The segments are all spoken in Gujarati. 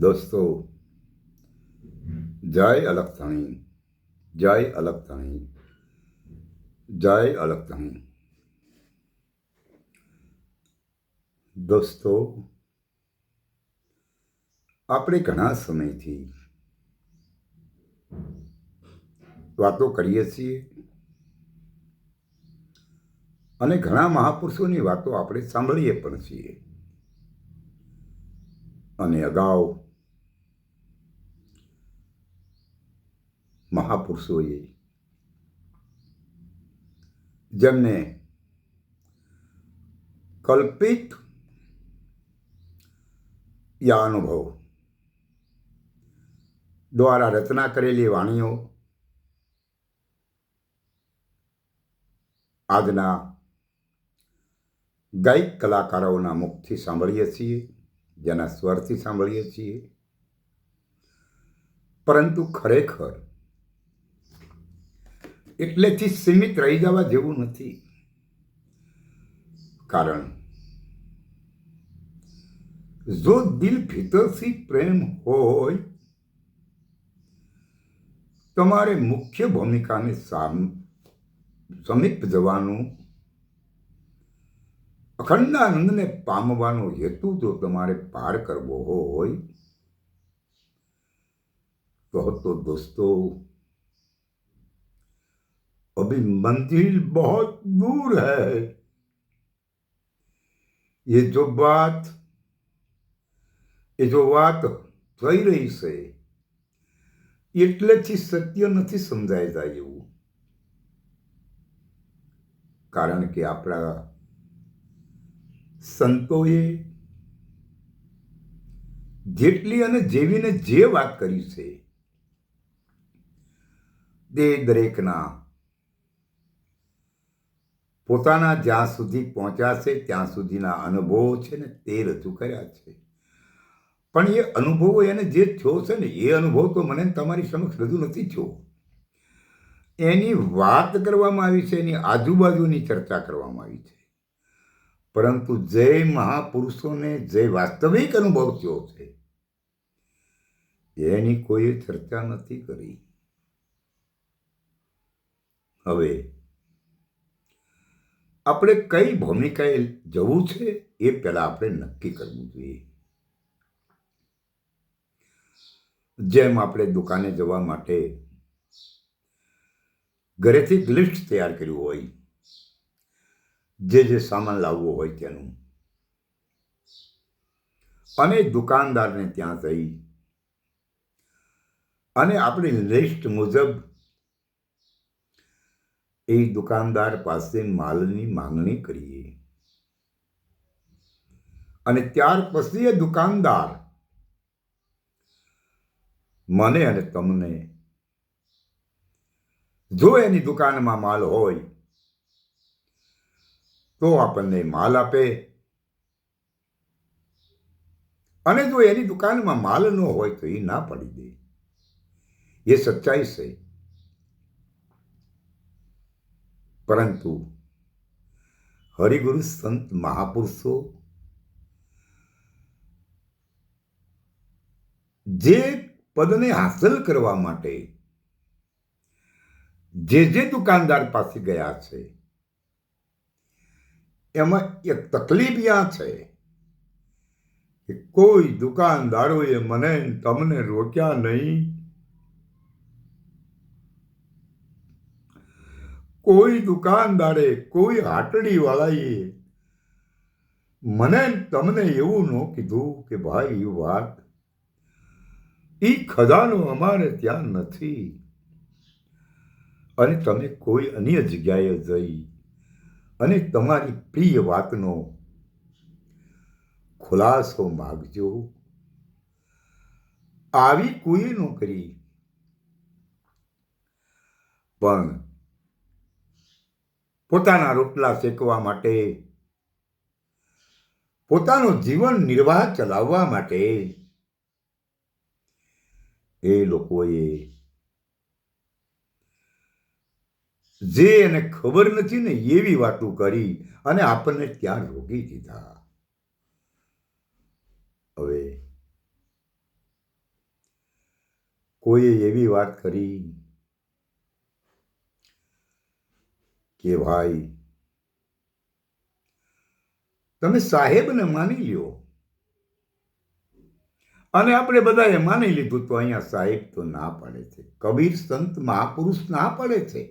દોસ્તો, જય અલગતાણી જય અલગતાણી જય અલગતાણી દોસ્તો, આપણે ઘણા સમયથી વાતો કરીએ છીએ અને ઘણા મહાપુરુષોની વાતો આપણે સાંભળીએ પણ છીએ. અને અગાઉ મહાપુરુષોએ. જેમને કલ્પિત યા અનુભવ દ્વારા રચના કરેલી વાણીઓ આજના ગાયક કલાકારોના મુખથી સાંભળીએ છીએ, જેના સ્વરથી સાંભળીએ છીએ. પરંતુ ખરેખર એટલેથી સીમિત રહી જવા જેવું નથી. કારણ જો દિલ ભીતરથી પ્રેમ હોય, તમારે મુખ્ય ભૂમિકાને સમીપ જવાનું અખંડ આનંદને પામવાનો હેતુ જો તમારે પાર કરવો હોય તો દોસ્તો अभी मंजिल बहुत दूर है ये जो बात એ જો વાત થઈ રહી છે એટલેથી સત્ય નથી સમજાય જાય એવું કારણ કે આપણા સંતોએ જેટલી અને જેવીને જે વાત કરી છે તે દરેકના પોતાના જ્યાં સુધી પહોંચ્યા ત્યાં સુધીના અનુભવો છે ને તે રજૂ કર્યા છે. પણ એ અનુભવો એને જે થયો છે ને, એ અનુભવ તો મને તમારી સમક્ષ રજૂ નથી થયો. એની વાત કરવામાં આવી છે, એની આજુબાજુની ચર્ચા કરવામાં આવી છે. પરંતુ જે મહાપુરુષોને જે વાસ્તવિક અનુભવ થયો છે, એની કોઈ ચર્ચા નથી કરી. હવે આપણે કઈ ભૂમિકાએ જવું છે એ પહેલા આપણે નક્કી કરવું જોઈએ. જેમ આપણે દુકાને જવા માટે ઘરેથી લિસ્ટ તૈયાર કર્યું હોય, જે જે સામાન લાવવો હોય તેનું. અને દુકાનદારને ત્યાં જઈ અને આપણી લિસ્ટ મુજબ એ દુકાનદાર પાસે માલની માંગણી કરીએ. અને ત્યાર પછી એ દુકાનદાર મને અને તમને જો એની દુકાનમાં માલ હોય તો આપણને માલ આપે. અને જો એની દુકાનમાં માલ ન હોય તો એ ના પડી દે. એ સચ્ચાઈ છે. પરંતુ હરિગુરુ સંત મહાપુરુષો જે પદને હાંસલ કરવા માટે જે જે દુકાનદાર પાસે ગયા છે, એમાં એક તકલીફ યા છે કે કોઈ દુકાનદારોએ મને, તમને રોક્યા નહીં. કોઈ દુકાનદારે કોઈ હાટડી વાળાએ મને તમને એવું ન કીધું કે ભાઈ, એ વાત એ ખજાનો અમારે ત્યાં નથી. અને તમે કોઈ અન્ય જગ્યાએ જઈ અને તમારી પ્રિય વાતનો ખુલાસો માગજો. આવી કોઈ ન કરી. પણ પોતાના રોટલા શેકવા માટે. પોતાનું જીવન નિર્વાહ ચલાવવા માટે. એ લોકોએ જે એને ખબર નથી ને એવી વાતો કરી અને આપણને ત્યાં રોકી દીધા. હવે કોઈએ એવી વાત કરી કે ભાઈ, તમે સાહેબને માની લ્યો. અને આપણે બધાએ માની લીધું તો અહીંયા સાહેબ તો ના પડે છે. કબીર સંત મહાપુરુષ ના પડે છે.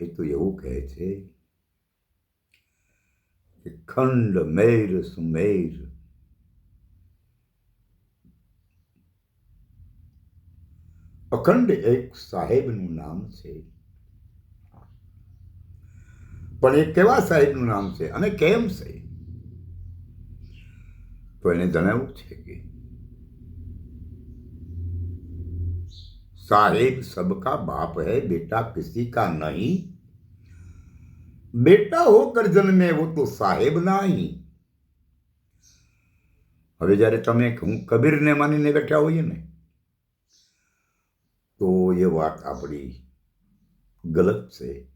એ તો એવું કહે છે કે ખંડ મેર સુમેર. અખંડ એક સાહેબનું નામ છે. પણ એ કેવા સાહેબનું નામ છે અને કેમ છે? તો એને જણાવ્યું છે કે, સાહેબ સબકા બાપ હૈ, બેટા કિસી કા નહીં? બેટા હોકર જન્મે વો તો સાહેબ નહીં હવે જ્યારે તમે હું કબીરને માનીને બેઠા હોઈએ ને, તો એ વાત આપણી ગલત છે.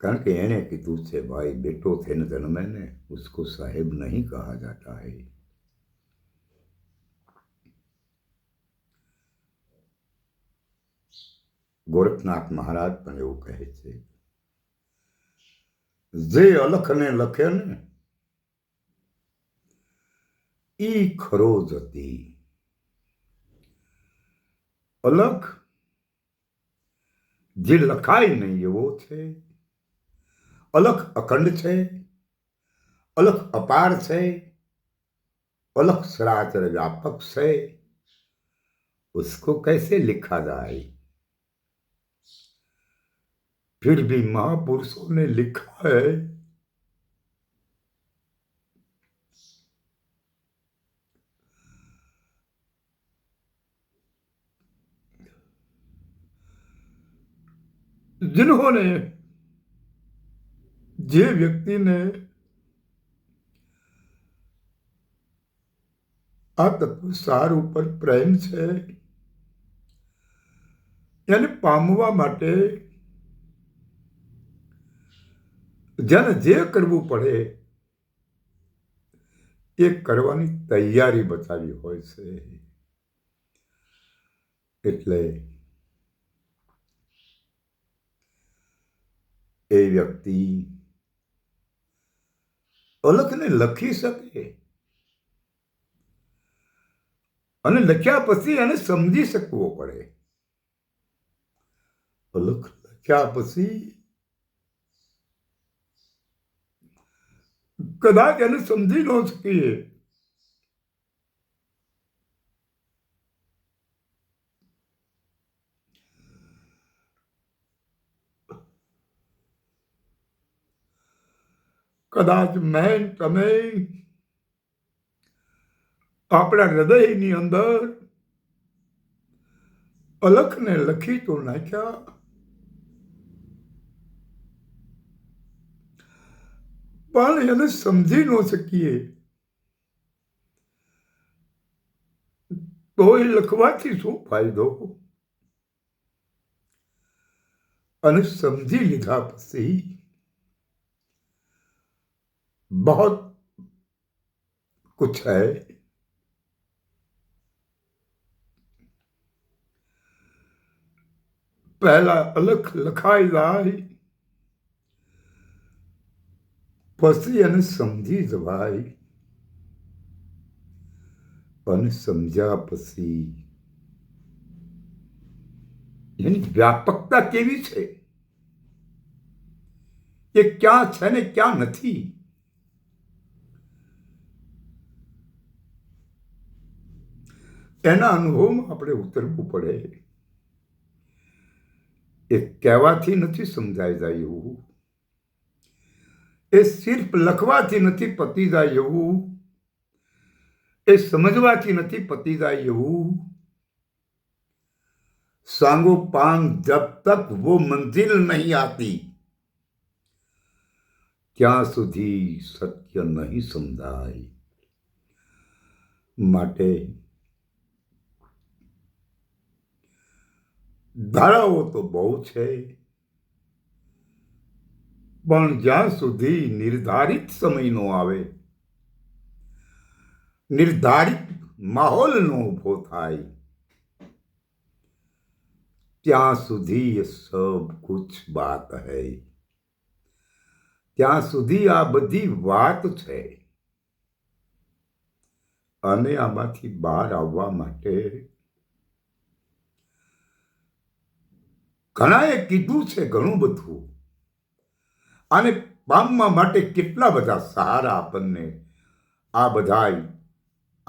કારણ કે એણે કીધું છે ભાઈ બેટો થઈને જન્મે ને उसको साहेब नहीं कहा जाता है ગોરખનાથ મહારાજ પણ એવું કહે છે જે અલખને લખે ને ઈ ખરો જતી અલખ જે લખાય નહીં એવો છે અલખ અખંડ છે અલખ અપાર છે અલખ સરાચર व्यापक છે उसको कैसे लिखा जाए फिर भी महापुरुषों ने लिखा है जिन्होंने જે વ્યક્તિને આ તત્વ સાર ઉપર પ્રેમ છે, એને પામવા માટે જેને જે કરવું પડે, એ કરવાની તૈયારી બતાવી હોય છે. એટલે એ વ્યક્તિ અલખને લખી શકે. અને લખ્યા પછી એને સમજી શકવો પડે. અલખ લખ્યા પછી કદાચ એને સમજી ન શકીએ. કદાચ મેં તમે આપણા હૃદયની અંદર અલખને લખી તો નાખ્યા. પણ એને સમજી ન શકીએ. તો એ લખવાથી શું ફાયદો? અને સમજી લીધા પછી बहुत कुछ है પહેલા અલખ લખાઈ જાય પછી એને સમજી જવાય અને સમજ્યા પછી એની વ્યાપકતા કેવી છે એ ક્યાં છે ને ક્યાં નથી એના અનુભવમાં આપણે ઉતરવું પડે એ કહેવાથી નથી સમજાઈ જાય એવું એ સિર્ફ લખવાથી નથી પતી જાય એવું એ સમજવાથી નથી પતી જાય એવું सांगो पांग जब तक वो मंजिल नहीं आती ત્યાં સુધી સત્ય નહીં સમજાય માટે ધારાઓ તો બહુ છે. પણ જ્યાં સુધી નિર્ધારિત સમય નો આવે, નિર્ધારિત માહોલનો ઊભો થાય, ત્યાં સુધી એ સબ કુછ બાત હૈ. ત્યાં સુધી આ બધી વાત છે. અને આમાંથી બહાર આવવા માટે ઘણાએ કીધું છે ઘણું બધું. આને પામવા માટે કેટલા બધા સહારા આપણને, આ બધા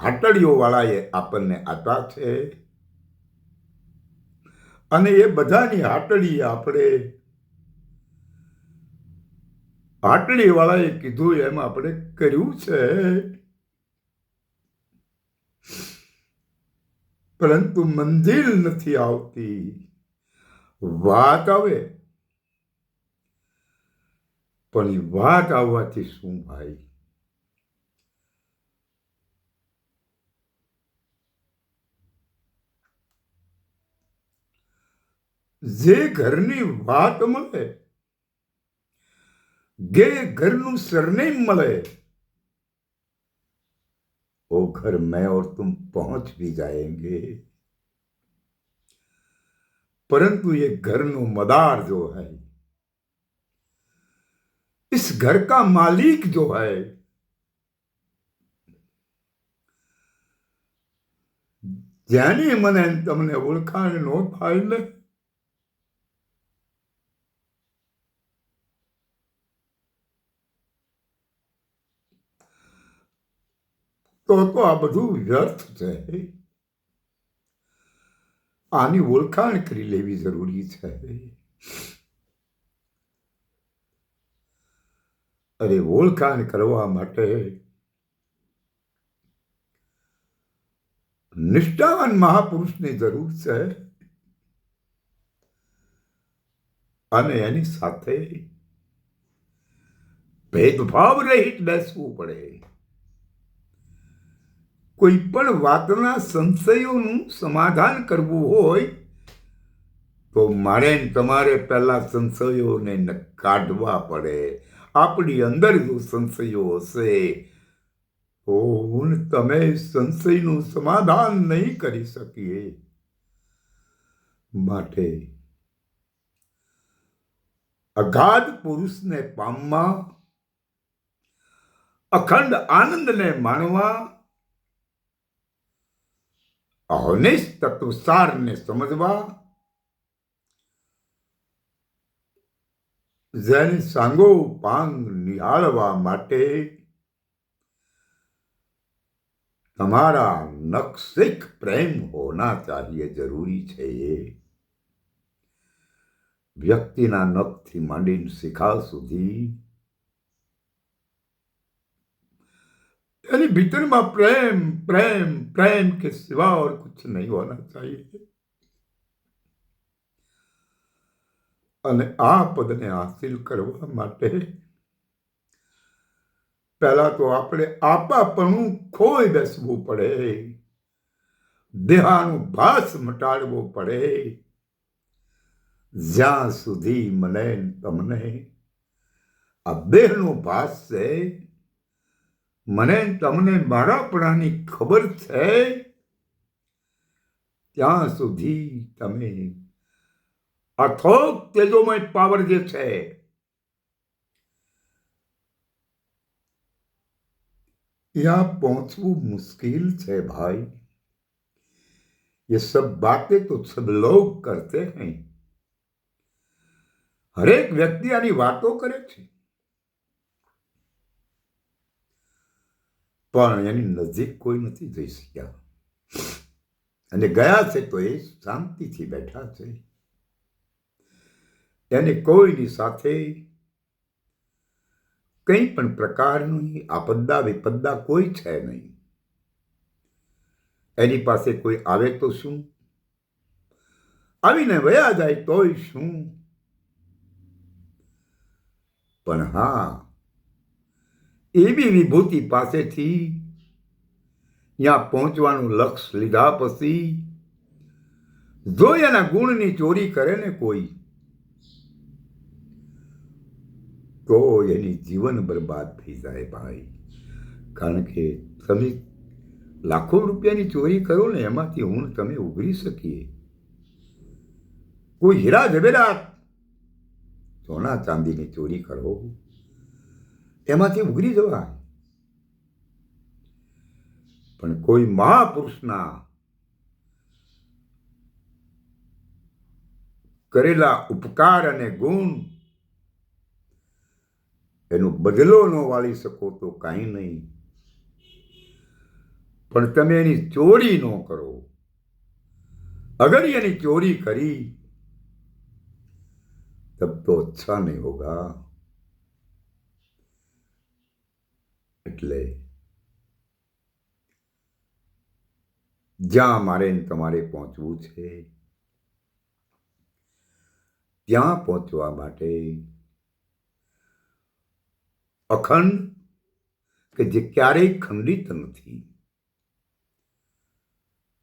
હાટડીઓવાળાએ આપણને આપ્યા છે. અને એ બધાની હાટડી આપણે, હાટડીવાળાએ કીધું એમ આપણે કર્યું છે. પરંતુ મંદિર નથી આવતી. વાત આવે પણ એ વાત આવવાથી શું ભાઈ જે ઘરની વાત મળે જે ઘરનું સરનેમ મળે वो घर मैं और तुम पहुंच भी जाएंगे परंतु ये घर नो मदार जो है इस घर का मालिक जो है જેની મને ને તમને ઓળખાણ નો થાય ને તો તો આ બધું વ્યર્થ છે આની ઓળખાણ કરી લેવી જરૂરી છે. અરે, ઓળખાણ કરવા માટે નિષ્ઠાવાન મહાપુરુષની જરૂર છે. અને એની સાથે ભેદભાવ રહિત બેસવું પડે. કોઈ પણ વાતના સંશયોનું સમાધાન કરવું હોય, તો મારે તમારે પહેલા સંશયોને કાઢવા પડે. આપણી અંદર જો સંશયો હશે, તો હું તમે સંશયનું સમાધાન નહીં કરી શકીએ. માટે અગાધ પુરુષને પામવા, અખંડ આનંદને માણવા અહનિશ તત્વસારને સમજવા જેની સાંગો પાંગ નિહાળવા માટે તમારા નક્ષિક પ્રેમ હોના ચાહીએ જરૂરી છે. વ્યક્તિના નખથી માંડીને શિખા સુધી यानी भीतर में प्रेम प्रेम प्रेम के सिवा और कुछ नहीं होना चाहिए અને આ પદને હાસિલ કરવા માટે પહેલા તો આપણે આપાપણું ખોઈ બેસવું પડે દેહાનું ભાસ મટાડવો પડે જ્યાં સુધી મને ને તમને આ દેહનો ભાસ છે મને તમને મારાપણાની ખબર છે? ત્યાં સુધી તમે અથોક તેજોમય પાવર જે છે, ત્યાં પહોંચવું મુશ્કેલ છે ભાઈ. એ સબ બાતે તો सब लोग करते हैं हर एक આની વાતો કરે છે. પણ એની નજીક કોઈ નથી જઈ શક્યા. અને ગયા છે તો એ શાંતિથી બેઠા છે. એને કોઈની સાથે કંઈ પણ પ્રકારની આપદા વિપદા કોઈ છે નહીં. એની પાસે કોઈ આવે તો શું? આવીને વયા જાય તોય શું? પણ હા એવી વિભૂતિ પાસેથી ત્યાં પહોંચવાનું લક્ષ્ય લીધા પછી જો એના ગુણની ચોરી કરે ને કોઈ, તો એની જીવન બરબાદ થઈ જાય ભાઈ. કારણ કે તમે લાખો રૂપિયાની ચોરી કરો ને એમાંથી હું તમે ઉઘરી શકીએ. કોઈ હીરા જવેરાત સોના ચાંદીની ચોરી કરો. એમાંથી ઉઘરી જવાય. પણ કોઈ મહાપુરુષના કરેલા ઉપકાર અને ગુણ એનો બદલો ન વાળી શકો તો કાંઈ નહીં. પણ તમે એની ચોરી ન કરો. અગર એની ચોરી કરી, તબ તો અચ્છા નહીં હોગા. એટલે જ્યાં મારે તમારે પહોંચવું છે, ત્યાં પહોંચવા માટે અખંડ કે જે ક્યારેય ખંડિત નથી.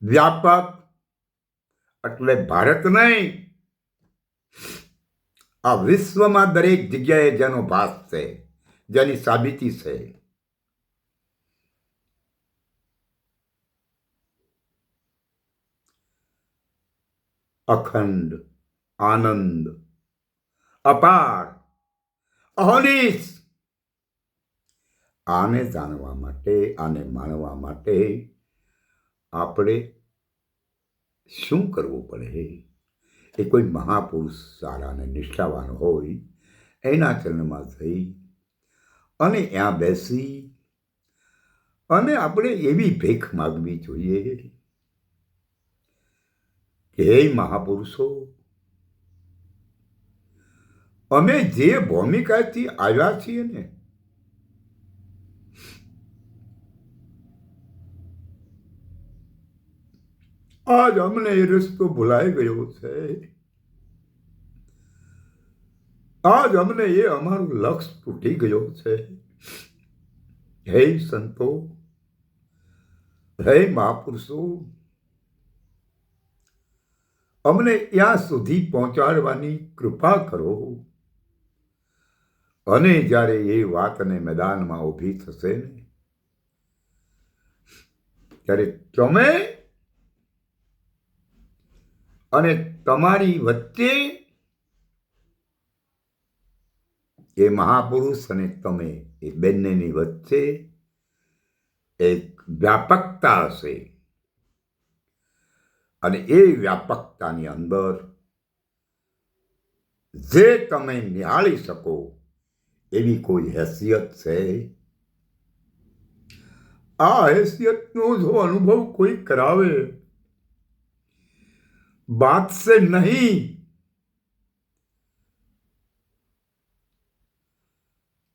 વ્યાપક એટલે ભારત નહીં, આ વિશ્વમાં દરેક જગ્યાએ જેનો ભાસ છે, જેની સાબિતી છે અખંડ, આનંદ, અપાર, અહોનીશ. આને જાણવા માટે, આને માણવા માટે આપણે શું કરવું પડે? એ કોઈ મહાપુરુષ સારા અને નિષ્ઠાવાન હોય, એના ચરણમાં જઈ અને ત્યાં બેસી અને આપણે એવી ભેખ માગવી જોઈએ કે હે મહાપુરુષો, અમે જે ભૂમિકાથી આવ્યા છીએ ને, આજ અમને એ રસ્તો ભૂલાઈ ગયો છે. આજ અમને એ અમારું લક્ષ્ય તૂટી ગયો છે. હે સંતો, હે મહાપુરુષો અમને ત્યાં સુધી પહોંચાડવાની કૃપા કરો. અને જ્યારે એ વાતને મેદાનમાં ઊભી થશે ને, ત્યારે તમે અને તમારી વચ્ચે એ મહાપુરુષ અને તમે એ બંનેની વચ્ચે એક વ્યાપકતા હશે. અને એ વ્યાપકતાની અંદર જે તમે નિહાળી શકો એવી કોઈ હેસિયત છે? આ હેસિયતનો જો અનુભવ કોઈ કરાવે બાત નહીં.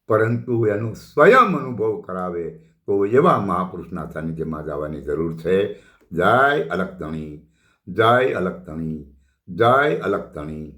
પરંતુ એનો સ્વયં અનુભવ કરાવે, તો એવા મહાપુરુષના સાનિધ્યમાં જવાની જરૂર છે. જય અલકધણી જય અલગધણી જય અલગધણી